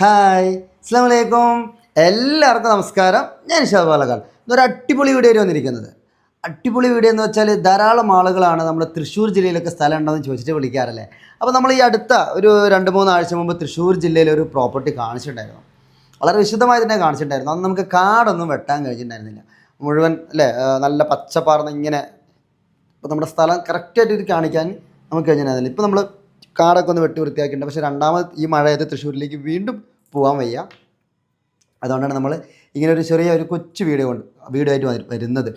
Hi അസ്സാം വലൈക്കും എല്ലാവർക്കും നമസ്കാരം. ഞാൻ ഷാബ് പാലക്കാട്. ഇതൊരു അടിപൊളി വീഡിയോ വന്നിരിക്കുന്നത്. അടിപൊളി വീഡിയോ എന്ന് വെച്ചാൽ ധാരാളം ആളുകളാണ് നമ്മുടെ തൃശ്ശൂർ ജില്ലയിലൊക്കെ സ്ഥലം ഉണ്ടെന്ന് ചോദിച്ചിട്ട് വിളിക്കാറല്ലേ? അപ്പോൾ നമ്മൾ ഈ അടുത്ത ഒരു രണ്ട് മൂന്ന് ആഴ്ച മുമ്പ് തൃശ്ശൂർ ജില്ലയിൽ ഒരു പ്രോപ്പർട്ടി കാണിച്ചിട്ടുണ്ടായിരുന്നു. വളരെ വിശദമായി തന്നെ കാണിച്ചിട്ടുണ്ടായിരുന്നു. അന്ന് നമുക്ക് കാടൊന്നും വെട്ടാൻ കഴിഞ്ഞിട്ടുണ്ടായിരുന്നില്ല. മുഴുവൻ അല്ലേ നല്ല പച്ചപ്പാർന്ന് ഇങ്ങനെ ഇപ്പോൾ നമ്മുടെ സ്ഥലം കറക്റ്റായിട്ട് കാണിക്കാൻ നമുക്ക് കഴിഞ്ഞിട്ടുണ്ടായിരുന്നില്ല. ഇപ്പോൾ നമ്മൾ കാടൊക്കെ ഒന്ന് വെട്ടി വൃത്തിയാക്കിയിട്ടുണ്ട്. പക്ഷേ രണ്ടാമത് ഈ മഴയത്ത് തൃശ്ശൂരിലേക്ക് വീണ്ടും പോകാൻ വയ്യ. അതുകൊണ്ടാണ് നമ്മൾ ഇങ്ങനെ ഒരു ചെറിയ ഒരു കൊച്ചു വീഡിയോ കൊണ്ട് വീഡിയോ ആയിട്ട് വരുന്നത്.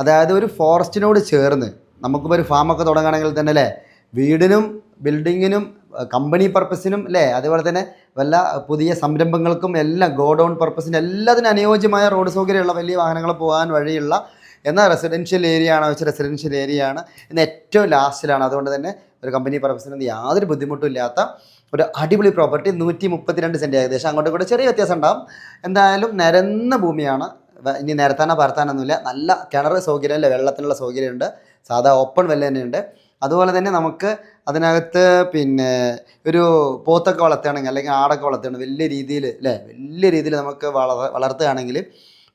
അതായത് ഒരു ഫോറസ്റ്റിനോട് ചേർന്ന് നമുക്കിപ്പോൾ ഒരു ഫാമൊക്കെ തുടങ്ങുകയാണെങ്കിൽ തന്നെ അല്ലേ വീടിനും ബിൽഡിങ്ങിനും കമ്പനി പർപ്പസിനും അല്ലേ അതുപോലെ തന്നെ വല്ല പുതിയ സംരംഭങ്ങൾക്കും എല്ലാം ഗോഡൗൺ പർപ്പസിനും എല്ലാത്തിനും അനുയോജ്യമായ റോഡ് സൗകര്യമുള്ള വലിയ വാഹനങ്ങൾ പോകാൻ വഴിയുള്ള എന്നാൽ റെസിഡൻഷ്യൽ ഏരിയ ആണോ വെച്ചാൽ റെസിഡൻഷ്യൽ ഏരിയ ആണ് ഇന്ന് ഏറ്റവും ലാസ്റ്റിലാണ് അതുകൊണ്ട് തന്നെ ഒരു കമ്പനി പർപ്പസിന് യാതൊരു ബുദ്ധിമുട്ടും ഇല്ലാത്ത ഒരു അടിപൊളി പ്രോപ്പർട്ടി നൂറ്റി മുപ്പത്തിരണ്ട് സെന്റ് ഏകദേശം. അങ്ങോട്ടും ഇങ്ങോട്ടും ചെറിയ വ്യത്യാസം ഉണ്ടാവും. എന്തായാലും നിരന്ന ഭൂമിയാണ്. ഇനി നിരത്താനോ പരത്താനൊന്നുമില്ല നല്ല കിണർ സൗകര്യമില്ല വെള്ളത്തിനുള്ള സൗകര്യമുണ്ട്. സാധാ ഓപ്പൺ വെല്ല തന്നെയുണ്ട്. അതുപോലെ തന്നെ നമുക്ക് അതിനകത്ത് പിന്നെ ഒരു പോത്തൊക്കെ വളർത്തുകയാണെങ്കിൽ അല്ലെങ്കിൽ ആടൊക്കെ വളർത്തുകയാണെങ്കിൽ വലിയ രീതിയിൽ അല്ലേ? വലിയ രീതിയിൽ നമുക്ക് വളർ വളർത്തുകയാണെങ്കിൽ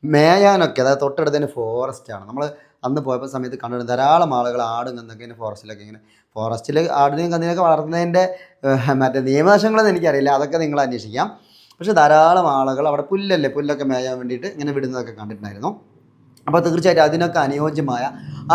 മേയാനൊക്കെ അതായത് തൊട്ടടുത്ത് തന്നെ ഫോറസ്റ്റാണ് നമ്മൾ അന്ന് പോയപ്പോൾ സമയത്ത് കണ്ടത് ധാരാളം ആളുകൾ ആടും കന്നൊക്കെ ഇങ്ങനെ ഫോറസ്റ്റിലൊക്കെ ഇങ്ങനെ ഫോറസ്റ്റിൽ ആടിനെയും കന്നിനെയൊക്കെ വളർത്തുന്നതിന്റെ മറ്റേ നിയമവശങ്ങളൊന്നും എനിക്കറിയില്ല. അതൊക്കെ നിങ്ങൾ അന്വേഷിക്കാം. പക്ഷേ ധാരാളം ആളുകൾ അവിടെ പുല്ലല്ലേ പുല്ലൊക്കെ മേയാൻ വേണ്ടിയിട്ട് ഇങ്ങനെ വിടുന്നതൊക്കെ കണ്ടിട്ടുണ്ടായിരുന്നു. അപ്പോൾ തീർച്ചയായിട്ടും അതിനൊക്കെ അനുയോജ്യമായ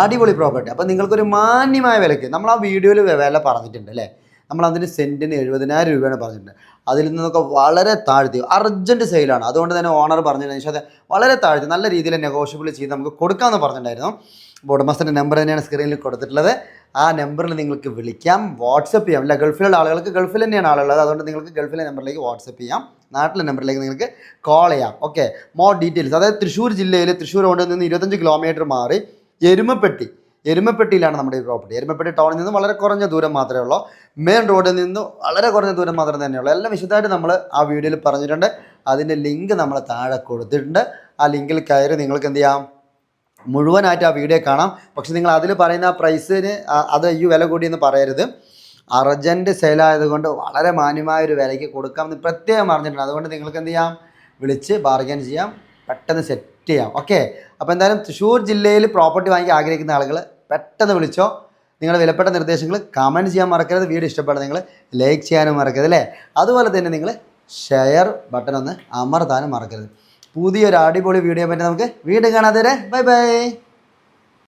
അടിപൊളി പ്രോപ്പർട്ടി അപ്പോൾ നിങ്ങൾക്കൊരു മാന്യമായ വിലയ്ക്ക് നമ്മൾ ആ വീഡിയോയിൽ വില പറഞ്ഞിട്ടുണ്ട് അല്ലേ? നമ്മൾ അതിന് സെന്റിന് എഴുപതിനായിരം രൂപയാണ് പറഞ്ഞിട്ടുണ്ട്. അതിൽ നിന്നൊക്കെ വളരെ താഴ്ത്തി അർജന്റ് സെയിലാണ് അതുകൊണ്ട് തന്നെ ഓണർ പറഞ്ഞിട്ടുണ്ട് പക്ഷേ വളരെ താഴ്ത്തി നല്ല രീതിയിൽ നെഗോഷ്യബിൾ ചെയ്ത് നമുക്ക് കൊടുക്കാമെന്ന് പറഞ്ഞിട്ടുണ്ടായിരുന്നു. ഉടമസ്ഥന്റെ നമ്പർ തന്നെയാണ് സ്ക്രീനിൽ കൊടുത്തിട്ടുള്ളത്. ആ നമ്പറിൽ നിങ്ങൾക്ക് വിളിക്കാം വാട്സപ്പ് ചെയ്യാം. അല്ല ഗൾഫിലുള്ള ആളുകൾക്ക് ഗൾഫിൽ തന്നെയാണ് ആളുള്ളത്. അതുകൊണ്ട് നിങ്ങൾക്ക് ഗൾഫിലെ നമ്പറിലേക്ക് വാട്സപ്പ് ചെയ്യാം. നാട്ടിലെ നമ്പറിലേക്ക് നിങ്ങൾക്ക് കോൾ ചെയ്യാം. ഓക്കെ മോർ ഡീറ്റെയിൽസ് അതായത് തൃശ്ശൂർ ജില്ലയിൽ തൃശ്ശൂർ റോഡിൽ നിന്ന് ഇരുപത്തഞ്ച് കിലോമീറ്റർ മാറി എരുമപ്പെട്ടി. എരുമപ്പെട്ടിയിലാണ് നമ്മുടെ ഈ പ്രോപ്പർട്ടി എരുമപ്പെട്ടി ടൗണിൽ നിന്ന് വളരെ കുറഞ്ഞ ദൂരം മാത്രമേ ഉള്ളൂ. മെയിൻ റോഡിൽ നിന്ന് വളരെ കുറഞ്ഞ ദൂരം മാത്രമേ തന്നെയുള്ളൂ എല്ലാം വിശദമായിട്ട് നമ്മൾ ആ വീഡിയോയിൽ പറഞ്ഞിട്ടുണ്ട്. അതിന്റെ ലിങ്ക് നമ്മൾ താഴെ കൊടുത്തിട്ടുണ്ട്. ആ ലിങ്കിൽ കയറി നിങ്ങൾക്ക് എന്ത് ചെയ്യാം? മുഴുവനായിട്ട് ആ വീഡിയോ കാണാം. പക്ഷെ നിങ്ങൾ അതിൽ പറയുന്ന ആ പ്രൈസിന് അത് ഈ വില കൂടിയെന്ന് പറയരുത്. അർജന്റ് സെയിലായതുകൊണ്ട് വളരെ മാന്യമായ ഒരു വിലയ്ക്ക് കൊടുക്കാമെന്ന് പ്രത്യേകം പറഞ്ഞിട്ടുണ്ട് അതുകൊണ്ട് നിങ്ങൾക്ക് എന്ത് ചെയ്യാം? വിളിച്ച് ബാർഗൻ ചെയ്യാം. പെട്ടെന്ന് സെറ്റ് ചെയ്യാം. ഓക്കെ അപ്പോൾ എന്തായാലും തൃശ്ശൂർ ജില്ലയിൽ പ്രോപ്പർട്ടി വാങ്ങിക്കാൻ ആഗ്രഹിക്കുന്ന ആളുകൾ പെട്ടെന്ന് വിളിച്ചോ. നിങ്ങളുടെ വിലപ്പെട്ട നിർദ്ദേശങ്ങൾ കമന്റ് ചെയ്യാൻ മറക്കരുത്. വീഡിയോ ഇഷ്ടപ്പെടാൻ നിങ്ങൾ ലൈക്ക് ചെയ്യാനും മറക്കരുത് അല്ലേ? അതുപോലെ തന്നെ നിങ്ങൾ ഷെയർ ബട്ടൺ ഒന്ന് അമർത്താനും മറക്കരുത്. പുതിയൊരു അടിപൊളി വീഡിയോ പറ്റി നമുക്ക് വീണ്ടും കാണാതെ ബൈ ബൈ